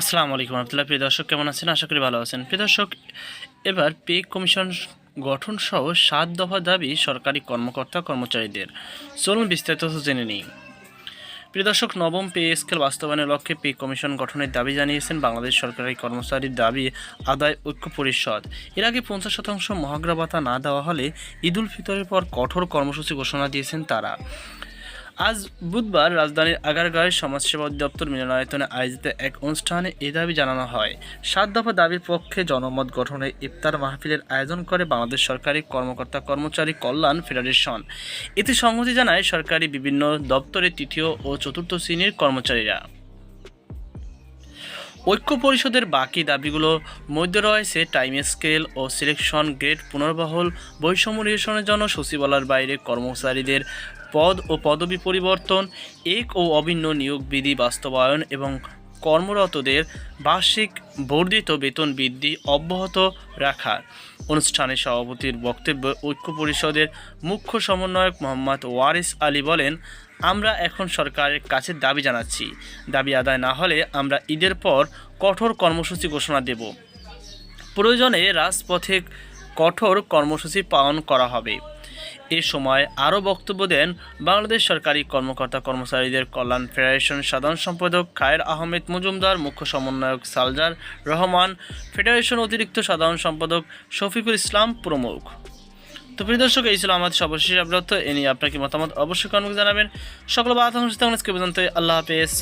আসসালামু আলাইকুম রহমতুল্লাহ। প্রিয় দর্শক, কেমন আছেন? আশা করি ভালো আছেন। প্রিয় দর্শক, এবার পে কমিশন গঠন সহ সাত দফা দাবি সরকারি কর্মকর্তা, কর্মচারীদের। চলুন বিস্তারিত জেনে নিই। প্রিয় দর্শক, নবম পে স্কেল বাস্তবায়নের লক্ষ্যে পে কমিশন গঠনের দাবি জানিয়েছেন বাংলাদেশ সরকারি কর্মচারীর দাবি আদায় ঐক্য পরিষদ। এর আগে পঞ্চাশ শতাংশ মহাগ্রা ভাতা না দেওয়া হলে ঈদুল ফিতরের পর কঠোর কর্মসূচি ঘোষণা দিয়েছেন তারা। আজ বুধবার রাজধানীর আগারগাঁয়ের সমাজসেবা অধিদপ্তর মিলনায়তনে আয়োজিত এক অনুষ্ঠানে এ দাবি জানানো হয়। সাত দফা দাবির পক্ষে জনমত গঠনে ইফতার মাহফিলের আয়োজন করে বাংলাদেশ সরকারি কর্মকর্তা কর্মচারী কল্যাণ ফেডারেশন। এতে সংহতি জানায় সরকারি বিভিন্ন দপ্তরের তৃতীয় ও চতুর্থ শ্রেণির কর্মচারীরা। ঐক্য পরিষদের বাকি দাবিগুলোর মধ্যে রয়েছে টাইম স্কেল ও সিলেকশন গ্রেড পুনর্বহল, বৈষম্য নিরসনের জন্য সচিবালয়ের বাইরে কর্মচারীদের পদ ও পদবি পরিবর্তন, এক ও অভিন্ন নিয়োগ বিধি বাস্তবায়ন এবং কর্মরতদের বার্ষিক বর্ধিত বেতন বৃদ্ধি অব্যাহত রাখা অনুষ্ঠানে সভাপতির বক্তব্যে ঐক্য পরিষদের মুখ্য সমন্বয়ক মোহাম্মদ ওয়ারিস আলী বলেন, আমরা এখন সরকারের কাছে দাবি জানাচ্ছি। দাবি আদায় না হলে আমরা ঈদের পর কঠোর কর্মসূচি ঘোষণা দেব। প্রয়োজনে রাজপথে কঠোর কর্মসূচি পালন করা হবে। এ সময় আরও বক্তব্য দেন বাংলাদেশ সরকারি কর্মকর্তা কর্মচারীদের কল্যাণ ফেডারেশন সাধারণ সম্পাদক খায়ের আহমেদ মজুমদার, মুখ্য সমন্বয়ক সালজার রহমান, ফেডারেশন অতিরিক্ত সাধারণ সম্পাদক শফিকুল ইসলাম প্রমুখ। তো প্রিয় দর্শক, এই ছিল আমাদের সর্বশেষ আপডেট এ নিয়ে আপনাকে মতামত অবশ্যই কর্মক জানাবেন। সকল বাধা আল্লাহ হাফেজ।